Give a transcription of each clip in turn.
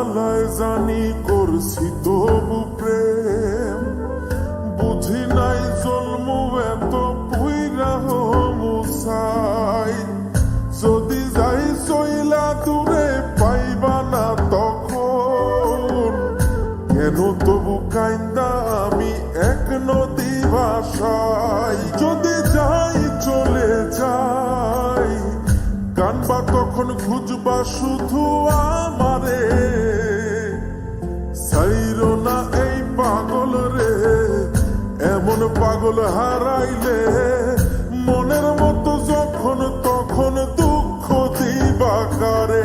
জ্বালায় জানি করছি তবু প্রেম। বুঝি নাই জন্ম এত মুসাই যদি যাই চইলা দূরে পাইবা না তখন। কেন তবু কাইন্দা আমি এক নদী ভাষাই যদি যাই চলে যাই, কানবা তখন খুঁজবা শুধু এমন পাগল হারাইলে মনের মতো যখন তখন দুঃখ দিবা কারে?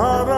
হারাইও